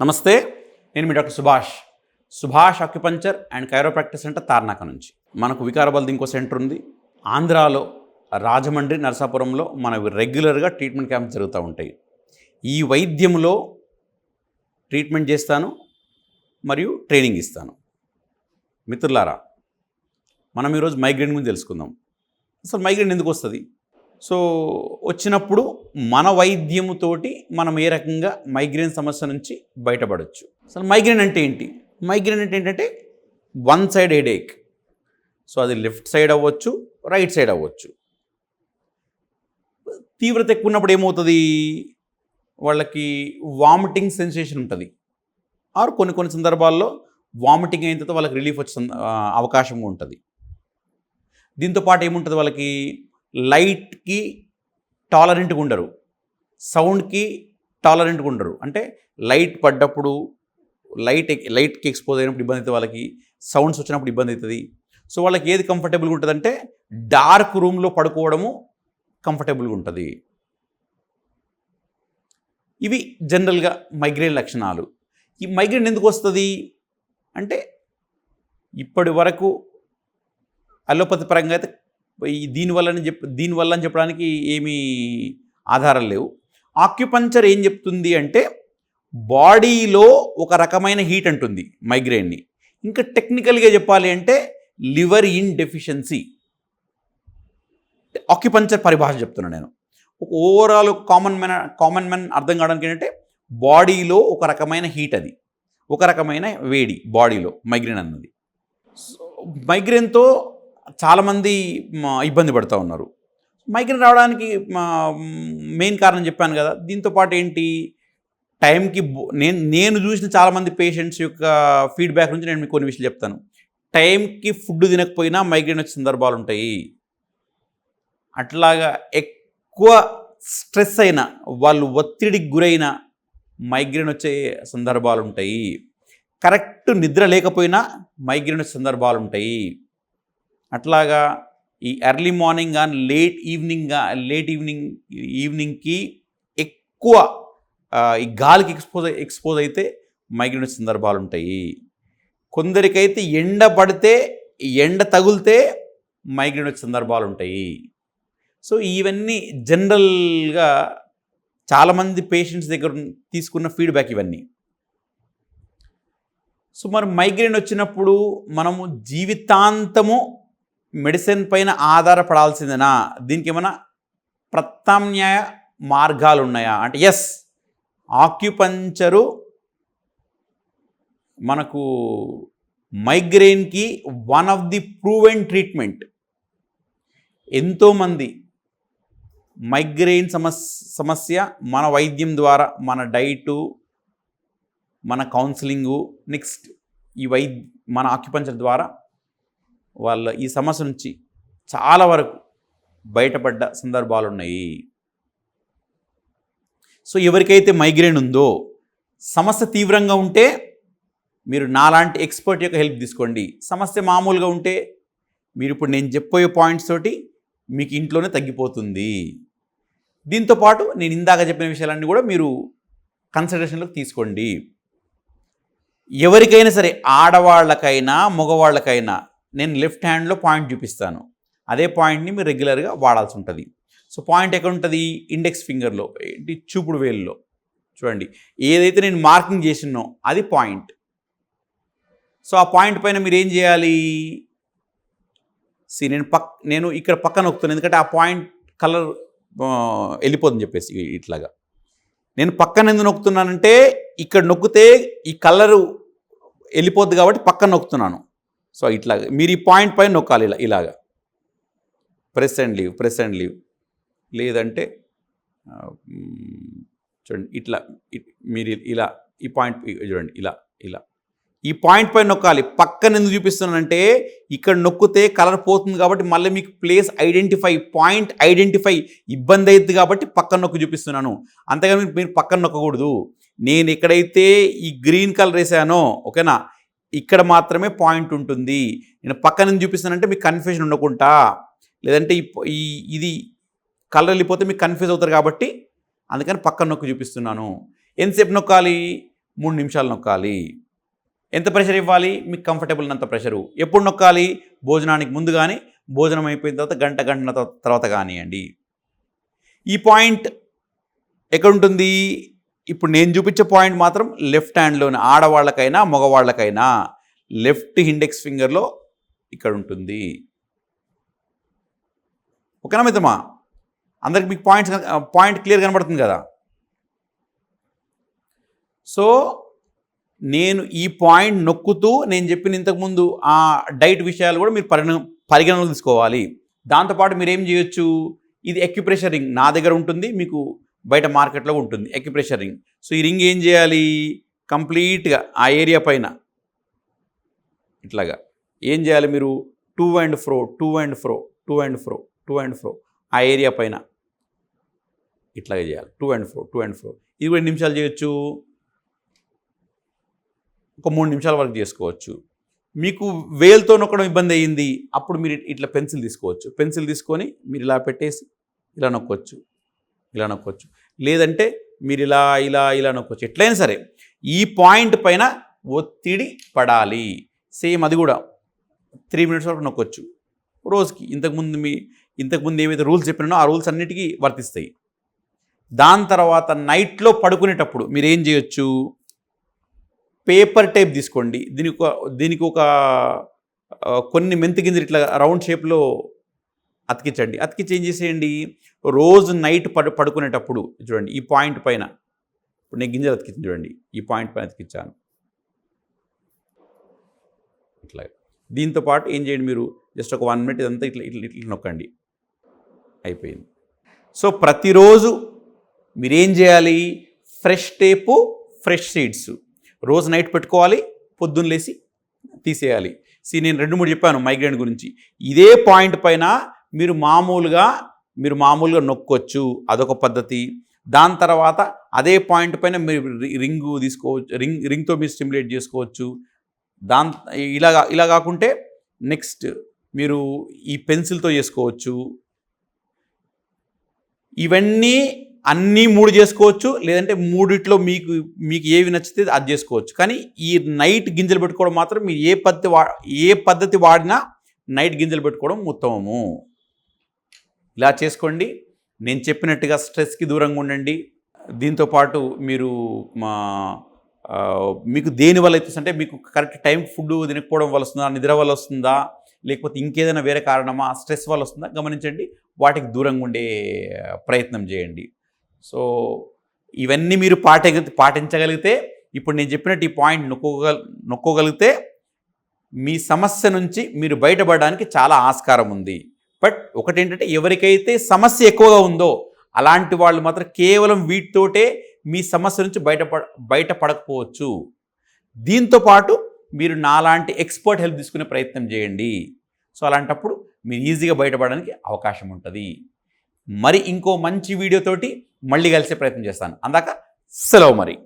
నమస్తే నేను మీ doctor Subhash. Subhash acupuncture and chiropractic centre Tarnaka నుంచి. మనకు వికారాబాద్ ఇంకో సెంటర్ ఉంది. ఆంధ్రాలో రాజమండ్రి నరసాపురంలో మన రెగ్యులర్గా ట్రీట్మెంట్ క్యాంప్స్ జరుగుతూ ఉంటాయి. ఈ వైద్యంలో ట్రీట్మెంట్ చేస్తాను మరియు ట్రైనింగ్ ఇస్తాను. మిత్రులారా మనం ఈరోజు మైగ్రేన్ గురించి తెలుసుకుందాం. అసలు మైగ్రేన్ ఎందుకు వస్తుంది? సో వచ్చినప్పుడు మన వైద్యముతోటి మనం ఏ రకంగా మైగ్రేన్ సమస్య నుంచి బయటపడవచ్చు అసలు మైగ్రేన్ అంటే ఏంటి? మైగ్రేన్ అంటే ఏంటంటే వన్ సైడ్ హెడేక్. సో అది లెఫ్ట్ సైడ్ అవ్వచ్చు రైట్ సైడ్ అవ్వచ్చు. తీవ్రత ఎక్కువ ఉన్నప్పుడు ఏమవుతుంది? వాళ్ళకి వామిటింగ్ సెన్సేషన్ ఉంటుంది. ఆరు కొన్ని కొన్ని సందర్భాల్లో వామిటింగ్ అయిన తర్వాత వాళ్ళకి రిలీఫ్ వచ్చే అవకాశం ఉంటుంది. దీంతో పాటు ఏముంటుంది వాళ్ళకి? లైట్కి టాలరెంట్గా ఉండరు. సౌండ్కి టాలరెంట్గా ఉండరు. అంటే లైట్ పడ్డప్పుడు లైట్ లైట్కి ఎక్స్పోజ్ అయినప్పుడు ఇబ్బంది అవుతుంది వాళ్ళకి సౌండ్స్ వచ్చినప్పుడు ఇబ్బంది అవుతుంది. సో వాళ్ళకి ఏది కంఫర్టబుల్గా ఉంటుందంటే డార్క్ రూమ్లో పడుకోవడము కంఫర్టబుల్గా ఉంటుంది. ఇవి జనరల్గా మైగ్రేన్ లక్షణాలు. ఈ మైగ్రేన్ ఎందుకు వస్తుంది? అంటే ఇప్పటి వరకు అలోపతి పరంగా అయితే దీనివల్లని చెప్ దీనివల్ల అని చెప్పడానికి ఏమీ ఆధారాలు లేవు. ఆక్యుపంచర్ ఏం చెప్తుంది అంటే బాడీలో ఒక రకమైన హీట్ అంటుంది మైగ్రేన్ని. ఇంకా టెక్నికల్గా చెప్పాలి అంటే లివర్ ఇన్ డెఫిషియన్సీ. ఆక్యుపంచర్ పరిభాష చెప్తున్నాను నేను. ఒక overall common men common men అర్థం కావడానికి ఏంటంటే బాడీలో ఒక రకమైన హీట్ అది. ఒక రకమైన వేడి బాడీలో మైగ్రేన్ అన్నది. సో మైగ్రేన్తో చాలామంది ఇబ్బంది పడుతూ ఉన్నారు. మైగ్రేన్ రావడానికి మెయిన్ కారణం చెప్పాను కదా దీంతో పాటు ఏంటి టైంకి బో- నేను నేను చూసిన చాలామంది పేషెంట్స్ యొక్క ఫీడ్బ్యాక్ నుంచి నేను మీకు కొన్ని విషయాలు చెప్తాను. టైంకి ఫుడ్ తినకపోయినా మైగ్రేన్ వచ్చే సందర్భాలు ఉంటాయి. అట్లాగా ఎక్కువ స్ట్రెస్ అయిన వాళ్ళు ఒత్తిడికి గురైన మైగ్రేన్ వచ్చే సందర్భాలు ఉంటాయి. కరెక్ట్ నిద్ర లేకపోయినా మైగ్రేన్ వచ్చే సందర్భాలు ఉంటాయి. అట్లాగా ఈ ఎర్లీ మార్నింగ్ కానీ లేట్ ఈవినింగ్ లేట్ ఈవినింగ్ ఈవినింగ్కి ఎక్కువ ఈ గాలికి ఎక్స్పోజ్ ఎక్స్పోజ్ అయితే మైగ్రేన్ సందర్భాలు ఉంటాయి కొందరికైతే ఎండ పడితే ఎండ తగిలితే మైగ్రేన్ వచ్చే సందర్భాలు ఉంటాయి సో ఇవన్నీ జనరల్గా చాలామంది పేషెంట్స్ దగ్గర తీసుకున్న ఫీడ్బ్యాక్ ఇవన్నీ. సో మరి మైగ్రేన్ వచ్చినప్పుడు మనము జీవితాంతము మెడిసిన్ పైన ఆధారపడాల్సిందేనా? దీనికి ఏమైనా ప్రత్యామ్నాయ మార్గాలు ఉన్నాయా అంటే ఎస్ ఆక్యుపంచరు మనకు మైగ్రెయిన్కి one of the proven treatment. ఎంతోమంది మైగ్రెయిన్ సమస్ సమస్య మన వైద్యం ద్వారా మన డైటు మన కౌన్సిలింగు నెక్స్ట్ ఈ వై మన ఆక్యుపంచర్ ద్వారా వాళ్ళ ఈ సమస్య నుంచి చాలా వరకు బయటపడ్డ సందర్భాలు ఉన్నాయి సో ఎవరికైతే మైగ్రేన్ ఉందో సమస్య తీవ్రంగా ఉంటే మీరు నాలాంటి ఎక్స్పర్ట్ యొక్క హెల్ప్ తీసుకోండి. సమస్య మామూలుగా ఉంటే మీరు ఇప్పుడు నేను చెప్పబోయే పాయింట్స్ తోటి మీకు ఇంట్లోనే తగ్గిపోతుంది. దీంతో పాటు నేను ఇందాక చెప్పిన విషయాలన్నీ కూడా మీరు కన్సిడరేషన్లోకి తీసుకోండి. ఎవరికైనా సరే ఆడవాళ్ళకైనా మగవాళ్ళకైనా నేను లెఫ్ట్ హ్యాండ్లో పాయింట్ చూపిస్తాను. అదే పాయింట్ని మీరు రెగ్యులర్గా వాడాల్సి ఉంటుంది. సో పాయింట్ ఎక్కడ ఉంటుంది? ఇండెక్స్ ఫింగర్లో ఏంటి? చూపుడు వేలులో. చూడండి. ఏదైతే నేను మార్కింగ్ చేసినో అది పాయింట్ సో ఆ పాయింట్ పైన మీరు ఏం చేయాలి? సి నేను పక్ నేను ఇక్కడ పక్కన నొక్కుతాను ఎందుకంటే ఆ పాయింట్ కలర్ వెళ్ళిపోతుందని చెప్పేసి ఇట్లాగా. నేను పక్కన ఎందుకు నొక్కుతున్నానంటే ఇక్కడ నొక్కితే ఈ కలరు వెళ్ళిపోద్ది కాబట్టి పక్కన నొక్కుతున్నాను. సో ఇట్లాగా మీరు ఈ పాయింట్ పైన నొక్కాలి ఇలా ఇలాగా. Press and leave press and leave. లేదంటే చూడండి ఇట్లా మీరు ఇలా ఈ పాయింట్ చూడండి ఇలా ఇలా. ఈ పాయింట్ పైన నొక్కాలి. పక్కన ఎందుకు చూపిస్తున్నానంటే ఇక్కడ నొక్కితే కలర్ పోతుంది కాబట్టి మళ్ళీ మీకు ప్లేస్ ఐడెంటిఫై పాయింట్ ఐడెంటిఫై ఇబ్బంది అవుతుంది కాబట్టి పక్కన నొక్కి చూపిస్తున్నాను. అంతేగాని మీరు పక్కన నొక్కకూడదు. నేను ఎక్కడైతే ఈ గ్రీన్ కలర్ వేసానో ఓకేనా? ఇక్కడ మాత్రమే పాయింట్ ఉంటుంది. నేను పక్కన నుంచి చూపిస్తానంటే మీకు కన్ఫ్యూజన్ ఉండకుండా. లేదంటే ఈ ఇది కలర్ వెళ్ళిపోతే మీకు కన్ఫ్యూజ్ అవుతారు కాబట్టి అందుకని పక్కన నొక్కి చూపిస్తున్నాను. ఎంతసేపు నొక్కాలి? మూడు నిమిషాలు నొక్కాలి. ఎంత ప్రెషర్ ఇవ్వాలి? మీకు కంఫర్టబుల్ అంత ప్రెషరు ఎప్పుడు నొక్కాలి? భోజనానికి ముందు కానీ భోజనం అయిపోయిన తర్వాత గంట గంట తర్వాత కానివ్వండి. ఈ పాయింట్ ఎక్కడ ఉంటుంది? ఇప్పుడు నేను చూపించే పాయింట్ మాత్రం లెఫ్ట్ హ్యాండ్లోని ఆడవాళ్ళకైనా మగవాళ్ళకైనా లెఫ్ట్ ఇండెక్స్ ఫింగర్లో ఇక్కడ ఉంటుంది. ఓకేనా మిత్రమా? అందరికి మీకు పాయింట్స్ పాయింట్ క్లియర్ కనబడుతుంది కదా? సో నేను ఈ పాయింట్ నొక్కుతూ నేను చెప్పిన ఇంతకుముందు ఆ డైట్ విషయాలు కూడా మీరు పరిగణ పరిగణనలు తీసుకోవాలి. దాంతోపాటు మీరు ఏం చేయొచ్చు? ఇది ఎక్యుప్రెషరింగ్ నా దగ్గర ఉంటుంది మీకు బయట మార్కెట్లో ఉంటుంది ఎక్యుప్రెషర్ రింగ్ సో ఈ రింగ్ ఏం చేయాలి? కంప్లీట్గా ఆ ఏరియా పైన ఇట్లాగా ఏం చేయాలి మీరు? To and fro to and fro to and fro to and fro ఆ ఏరియా పైన ఇట్లాగే చేయాలి. To and fro to and fro ఇది కూడా నిమిషాలు చేయొచ్చు? ఒక మూడు నిమిషాల వరకు చేసుకోవచ్చు. మీకు వేలుతో నొక్కడం ఇబ్బంది అయ్యింది అప్పుడు మీరు ఇట్లా పెన్సిల్ తీసుకోవచ్చు. పెన్సిల్ తీసుకొని మీరు ఇలా పెట్టేసి ఇలా నొక్కొచ్చు. ఇలా నొక్కొచ్చు. లేదంటే మీరు ఇలా ఇలా ఇలా నొక్కొచ్చు. ఎట్లయినా సరే ఈ పాయింట్ పైన ఒత్తిడి పడాలి. సేమ్ అది కూడా త్రీ మినిట్స్ వరకు నొక్కొచ్చు. రోజుకి ఇంతకుముందు మీ ఇంతకుముందు ఏవైతే రూల్స్ చెప్పినానో ఆ రూల్స్ అన్నిటికీ వర్తిస్తాయి. దాని తర్వాత నైట్లో పడుకునేటప్పుడు మీరు ఏం చేయొచ్చు? పేపర్ టైప్ తీసుకోండి. దీనికి ఒక దీనికి ఒక కొన్ని మెంతి గింజలు ఇట్లా రౌండ్ షేప్లో అతికించండి. అతికించి ఏం చేసేయండి రోజు నైట్ పడు పడుకునేటప్పుడు చూడండి ఈ పాయింట్ పైన. ఇప్పుడు నేను గింజలు అతికించి చూడండి ఈ పాయింట్ పైన అతికించాను. ఇట్లా దీంతో పాటు ఏం చేయండి మీరు? జస్ట్ ఒక వన్ మినిట్ ఇదంతా ఇట్లా ఇట్లా ఇట్లా నొక్కండి. అయిపోయింది. సో ప్రతిరోజు మీరేం చేయాలి? Fresh tape fresh seeds. రోజు నైట్ పెట్టుకోవాలి పొద్దున్న లేసి తీసేయాలి. సీ నేను రెండు మూడు చెప్పాను మైగ్రేన్ గురించి. ఇదే పాయింట్ పైన మీరు మామూలుగా మీరు మామూలుగా నొక్కొచ్చు అదొక పద్ధతి. దాని తర్వాత అదే పాయింట్ పైన మీరు రి- తీసుకోవచ్చు రింగ్ రింగ్తో మీరు స్టిమ్యులేట్ చేసుకోవచ్చు. దాని ఇలా ఇలా కాకుంటే నెక్స్ట్ మీరు ఈ పెన్సిల్తో చేసుకోవచ్చు. ఇవన్నీ అన్నీ మూడు చేసుకోవచ్చు లేదంటే మూడిట్లో మీకు మీకు ఏవి నచ్చితే అది చేసుకోవచ్చు. కానీ ఈ నైట్ గింజలు పెట్టుకోవడం మాత్రం మీరు ఏ పద్ధతి వా ఏ పద్ధతి వాడినా నైట్ గింజలు పెట్టుకోవడం ఉత్తమము. ఇలా చేసుకోండి. నేను చెప్పినట్టుగా స్ట్రెస్కి దూరంగా ఉండండి. దీంతో పాటు మీరు మా మీకు దేని వల్ల అవుతుంది అంటే మీకు కరెక్ట్ టైం ఫుడ్ తినకపోవడం వల్ల వస్తుందా? నిద్ర వల్ల వస్తుందా? లేకపోతే ఇంకేదైనా వేరే కారణమా? స్ట్రెస్ వల్ల వస్తుందా? గమనించండి. వాటికి దూరంగా ఉండే ప్రయత్నం చేయండి. సో ఇవన్నీ మీరు పాటి పాటించగలిగితే ఇప్పుడు నేను చెప్పినట్టు ఈ పాయింట్ నొక్కోగల నొక్కోగలిగితే మీ సమస్య నుంచి మీరు బయటపడడానికి చాలా ఆస్కారం ఉంది. బట్ ఒకటి ఏంటంటే ఎవరికైతే సమస్య ఎక్కువగా ఉందో అలాంటి వాళ్ళు మాత్రం కేవలం వీటితోటే మీ సమస్య నుంచి బయటపడ బయటపడకపోవచ్చు. దీంతో పాటు మీరు నాలాంటి ఎక్స్పర్ట్ హెల్ప్ తీసుకునే ప్రయత్నం చేయండి. సో అలాంటప్పుడు మీరు ఈజీగా బయటపడడానికి అవకాశం ఉంటుంది. మరి ఇంకో మంచి వీడియోతోటి మళ్ళీ కలిసే ప్రయత్నం చేస్తాను. అందాక సెలవు మరి.